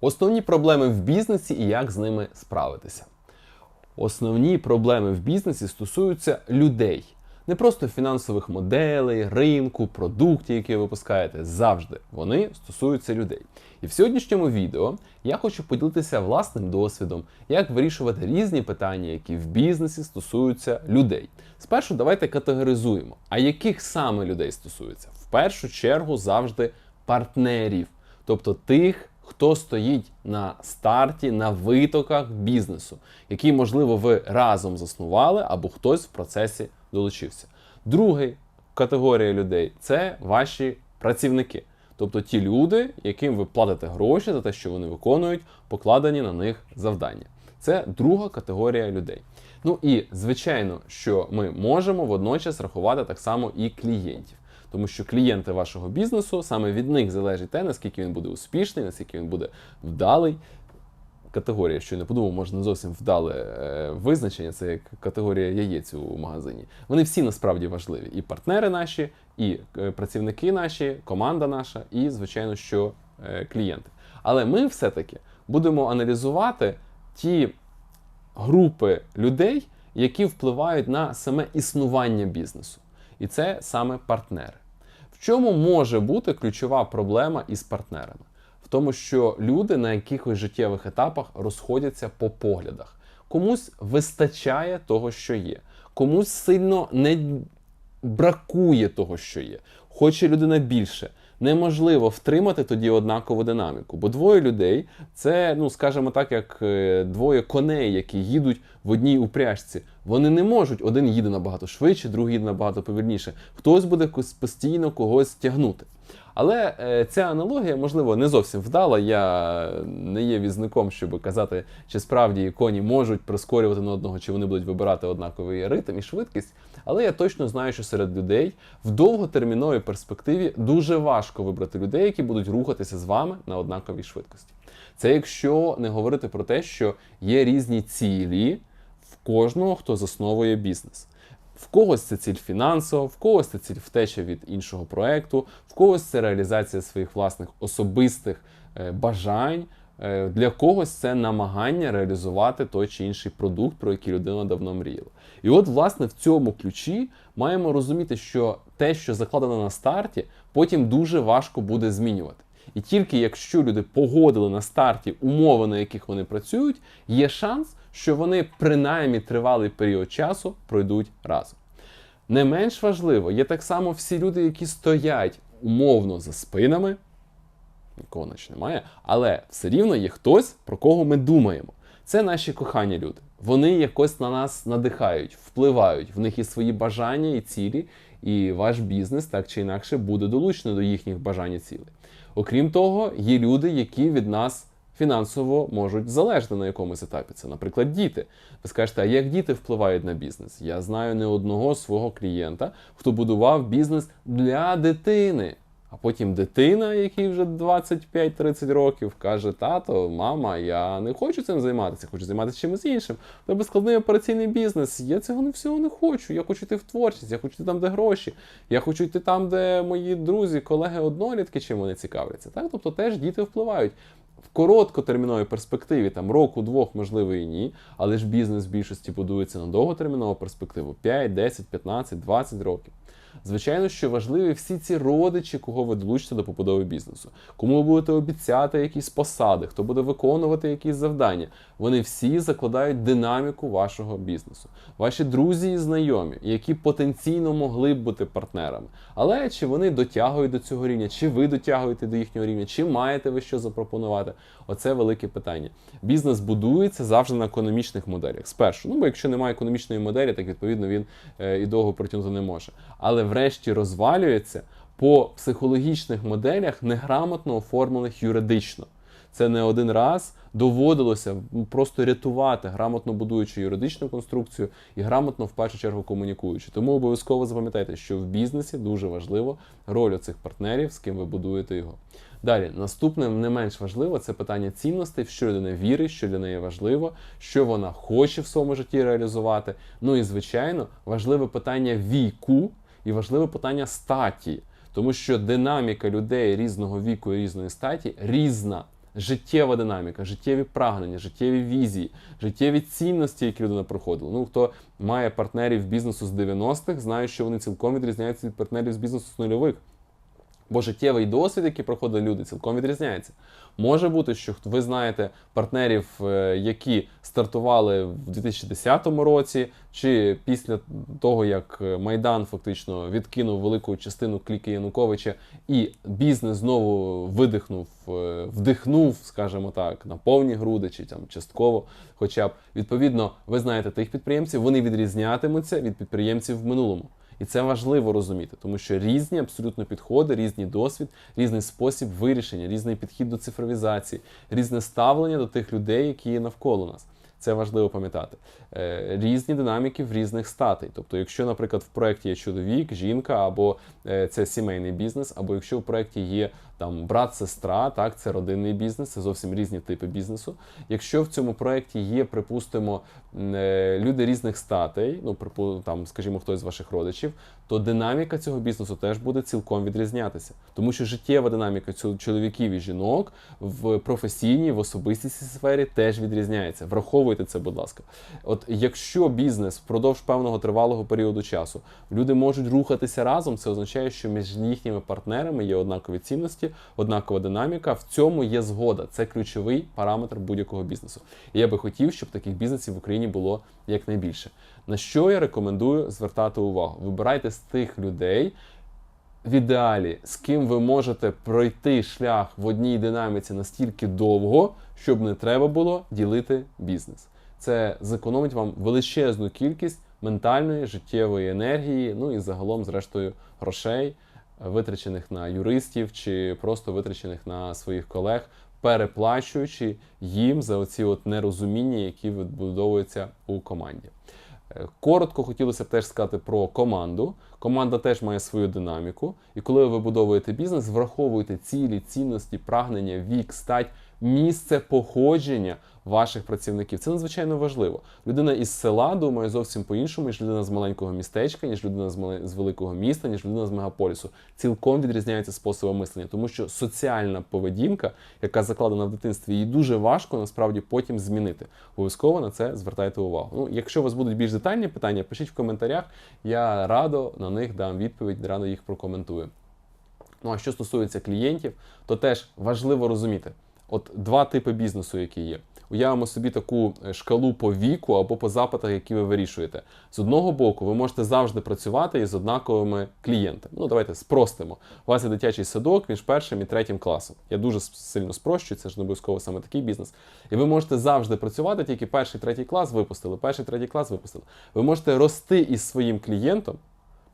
Основні проблеми в бізнесі і як з ними справитися. Основні проблеми в бізнесі стосуються людей, не просто фінансових моделей, ринку, продуктів, які ви випускаєте. Завжди вони стосуються людей. І в сьогоднішньому відео я хочу поділитися власним досвідом, як вирішувати різні питання, які в бізнесі стосуються людей. Спершу давайте категоризуємо, а яких саме людей стосується? В першу чергу завжди партнерів, тобто тих, хто стоїть на старті, на витоках бізнесу, який, можливо, ви разом заснували або хтось в процесі долучився. Друга категорія людей це ваші працівники, тобто ті люди, яким ви платите гроші за те, що вони виконують покладені на них завдання. Це друга категорія людей. Ну і звичайно, що ми можемо водночас рахувати так само і клієнтів. Тому що клієнти вашого бізнесу саме від них залежить те, наскільки він буде успішний, наскільки він буде вдалий. Категорія, що я не подумав, може не зовсім вдале е, визначення, це як категорія яєць у магазині. Вони всі насправді важливі. І партнери наші, і е, працівники наші, команда наша, і, звичайно, що е, клієнти. Але ми все-таки будемо аналізувати ті групи людей, які впливають на саме існування бізнесу. І це саме партнери. В чому може бути ключова проблема із партнерами? В тому, що люди на якихось життєвих етапах розходяться по поглядах. Комусь вистачає того, що є, комусь сильно не бракує того, що є. Хоче людина більше. Неможливо втримати тоді однакову динаміку, бо двоє людей це, ну скажімо так, як е, двоє коней, які їдуть в одній упряжці. Вони не можуть, один їде набагато швидше, другий їде набагато повільніше. Хтось буде постійно когось тягнути. Але е, ця аналогія, можливо, не зовсім вдала. Я не є візником, щоб казати, чи справді коні можуть прискорювати на одного, чи вони будуть вибирати однаковий ритм і швидкість. Але я точно знаю, що серед людей в довготерміновій перспективі дуже важко вибрати людей, які будуть рухатися з вами на однаковій швидкості. Це якщо не говорити про те, що є різні цілі в кожного, хто засновує бізнес. В когось це ціль фінансова, в когось це ціль втеча від іншого проекту, в когось це реалізація своїх власних особистих е, бажань. Е, Для когось це намагання реалізувати той чи інший продукт, про який людина давно мріяла. І от, власне, в цьому ключі маємо розуміти, що те, що закладено на старті, потім дуже важко буде змінювати. І тільки якщо люди погодили на старті умови, на яких вони працюють, є шанс, що вони принаймні тривалий період часу пройдуть разом. Не менш важливо, є так само всі люди, які стоять умовно за спинами, нікого наче немає, але все рівно є хтось, про кого ми думаємо. Це наші кохані люди. Вони якось на нас надихають, впливають, в них є свої бажання і цілі, і ваш бізнес так чи інакше буде долучений до їхніх бажань і цілей. Окрім того, є люди, які від нас фінансово можуть залежати на якомусь етапі. Це, наприклад, діти. Ви скажете, а як діти впливають на бізнес? Я знаю не одного свого клієнта, хто будував бізнес для дитини. А потім дитина, якій вже 25-30 років, каже: тато, мама, я не хочу цим займатися, хочу займатися чимось іншим. У тебе складний операційний бізнес. Я цього не всього не хочу. Я хочу йти в творчість, я хочу йти там, де гроші. Я хочу йти там, де мої друзі, колеги, однолітки, чим вони цікавляться. Так, тобто теж діти впливають. В короткотерміновій перспективі, там року, двох, можливо, і ні, але ж бізнес в більшості будується на довготермінову перспективу 5, 10, 15, 20 років. Звичайно, що важливі всі ці родичі, кого ви долучите до побудови бізнесу, кому ви будете обіцяти якісь посади, хто буде виконувати якісь завдання. Вони всі закладають динаміку вашого бізнесу. Ваші друзі і знайомі, які потенційно могли б бути партнерами. Але чи вони дотягують до цього рівня, чи ви дотягуєте до їхнього рівня, чи маєте ви що запропонувати? Оце велике питання. Бізнес будується завжди на економічних моделях. Спершу, ну бо якщо немає економічної моделі, так відповідно він е, і довго протягнути не може. Але врешті розвалюється по психологічних моделях, неграмотно оформлених юридично. Це не один раз доводилося просто рятувати, грамотно будуючи юридичну конструкцію і грамотно в першу чергу комунікуючи. Тому обов'язково запам'ятайте, що в бізнесі дуже важливо роль оцих партнерів, з ким ви будуєте його. Далі, наступне не менш важливо це питання цінностей, що людина вірить, що для неї важливо, що вона хоче в своєму житті реалізувати. Ну і звичайно, важливе питання віку і важливе питання статі, тому що динаміка людей різного віку і різної статі різна життєва динаміка, життєві прагнення, життєві візії, життєві цінності, які людина проходила. Ну, хто має партнерів бізнесу з 90-х, знає, що вони цілком відрізняються від партнерів з бізнесу з нульових. Бо життєвий досвід, який проходять люди, цілком відрізняється. Може бути, що ви знаєте партнерів, е, які стартували в 2010 році, чи після того, як е, Майдан фактично відкинув велику частину кліки Януковича, і бізнес знову видихнув, е, вдихнув, скажімо так, на повні груди, чи там частково. Хоча б відповідно, ви знаєте тих підприємців, вони відрізнятимуться від підприємців в минулому. І це важливо розуміти, тому що різні абсолютно підходи, різний досвід, різний спосіб вирішення, різний підхід до цифровізації, різне ставлення до тих людей, які є навколо нас. Це важливо пам'ятати. Е, Різні динаміки в різних статей. Тобто, якщо, наприклад, в проєкті є чоловік, жінка, або е, це сімейний бізнес, або якщо в проєкті є там брат, сестра, так це родинний бізнес, це зовсім різні типи бізнесу. Якщо в цьому проєкті є, припустимо, е, люди різних статей, ну там, скажімо, хтось з ваших родичів, то динаміка цього бізнесу теж буде цілком відрізнятися, тому що життєва динаміка чоловіків і жінок в професійній, в особистій сфері теж відрізняється. Враховуйте це, будь ласка. От якщо бізнес впродовж певного тривалого періоду часу люди можуть рухатися разом, це означає, що між їхніми партнерами є однакові цінності, однакова динаміка. В цьому є згода. Це ключовий параметр будь-якого бізнесу. І я би хотів, щоб таких бізнесів в Україні було якнайбільше. На що я рекомендую звертати увагу? Вибирайте з тих людей. В ідеалі, з ким ви можете пройти шлях в одній динаміці настільки довго, щоб не треба було ділити бізнес. Це зекономить вам величезну кількість ментальної життєвої енергії, ну і загалом, зрештою, грошей, витрачених на юристів чи просто витрачених на своїх колег, переплачуючи їм за оці от нерозуміння, які відбудовуються у команді. Е, Коротко хотілося б теж сказати про команду. Команда теж має свою динаміку. І коли ви вибудовуєте бізнес, враховуйте цілі, цінності, прагнення, вік, стать, місце походження ваших працівників. Це надзвичайно важливо. Людина із села думає зовсім по-іншому, ніж людина з маленького містечка, ніж людина з, мале- з великого міста, ніж людина з мегаполісу. Цілком відрізняється способом мислення, тому що соціальна поведінка, яка закладена в дитинстві, її дуже важко насправді потім змінити. Обов'язково на це звертайте увагу. Ну, якщо у вас будуть більш детальні питання, пишіть в коментарях. Я радо на них дам відповідь, радо їх прокоментую. Ну а що стосується клієнтів, то теж важливо розуміти: от два типи бізнесу, які є. Уявимо собі таку е, шкалу по віку або по запитах, які ви вирішуєте. З одного боку, ви можете завжди працювати із однаковими клієнтами. Ну, давайте спростимо. У вас є дитячий садок між першим і третім класом. Я дуже сильно спрощую, це ж не обов'язково саме такий бізнес. І ви можете завжди працювати, тільки перший, третій клас випустили, перший, третій клас випустили. Ви можете рости із своїм клієнтом,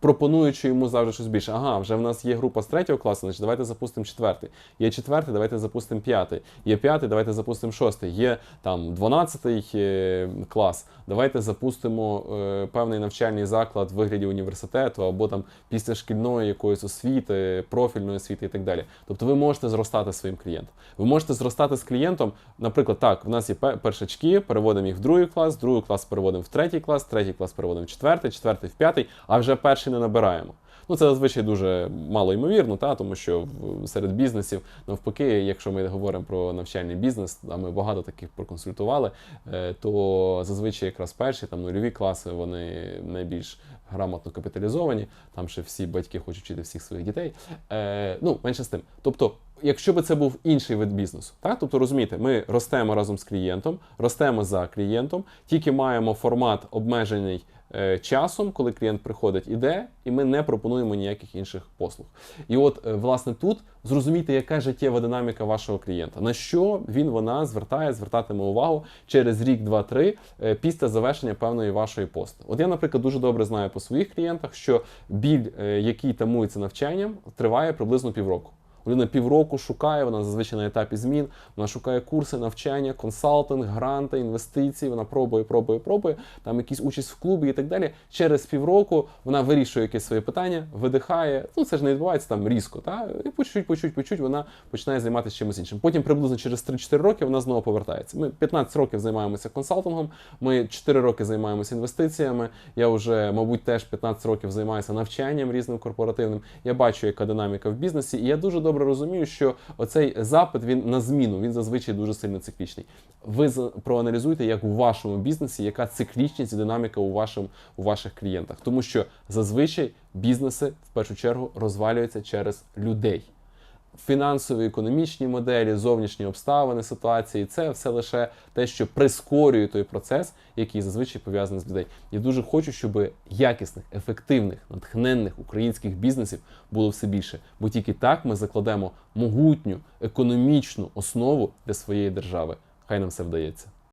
пропонуючи йому завжди щось більше. Ага, вже в нас є група з третього класу, значить давайте запустимо четвертий. Є четвертий, давайте запустимо п'ятий. Є п'ятий, давайте запустимо шостий. Є там дванадцятий е, клас. Давайте запустимо е, певний навчальний заклад в вигляді університету або там післяшкільної якоїсь освіти, профільної освіти і так далі. Тобто ви можете зростати своїм клієнтом. Ви можете зростати з клієнтом. Наприклад, так, в нас є першачки, переводимо їх в другий клас, другий клас переводимо в третій клас, третій клас переводимо в четвертий, четвертий в п'ятий, а вже перший не набираємо. Ну, це зазвичай дуже мало ймовірно, та, тому що серед бізнесів, навпаки, якщо ми говоримо про навчальний бізнес, а ми багато таких проконсультували, е, то зазвичай якраз перші там нульові класи вони найбільш грамотно капіталізовані, там ще всі батьки хочуть вчити всіх своїх дітей. Е, ну, менше з тим. Тобто, якщо би це був інший вид бізнесу, так? тобто розумієте, ми ростемо разом з клієнтом, ростемо за клієнтом, тільки маємо формат обмежений е, часом, коли клієнт приходить, іде, і ми не пропонуємо ніяких інших послуг. І от, е, власне, тут зрозумійте, яка життєва динаміка вашого клієнта, на що він вона звертає, звертатиме увагу через рік, два, три е, після завершення певної вашої пости. От я, наприклад, дуже добре знаю по своїх клієнтах, що біль, який тамується навчанням, триває приблизно півроку. Людина півроку шукає, вона зазвичай на етапі змін, вона шукає курси, навчання, консалтинг, гранти, інвестиції, вона пробує, пробує, пробує, там якісь участь в клубі і так далі. Через півроку вона вирішує якесь своє питання, видихає. Ну це ж не відбувається там різко. Та? І по чуть, по чуть, по чуть вона починає займатися чимось іншим. Потім приблизно через 3-4 роки вона знову повертається. Ми 15 років займаємося консалтингом, ми 4 роки займаємося інвестиціями. Я вже, мабуть, теж 15 років займаюся навчанням різним корпоративним. Я бачу, яка динаміка в бізнесі, і я дуже добре добре розумію, що оцей запит він на зміну, він зазвичай дуже сильно циклічний. Ви проаналізуйте, як у вашому бізнесі, яка циклічність і динаміка у, вашому, у ваших клієнтах. Тому що зазвичай бізнеси в першу чергу розвалюються через людей фінансові, економічні моделі, зовнішні обставини, ситуації це все лише те, що прискорює той процес, який зазвичай пов'язаний з людей. Я дуже хочу, щоб якісних, ефективних, натхненних українських бізнесів було все більше, бо тільки так ми закладемо могутню економічну основу для своєї держави. Хай нам все вдається.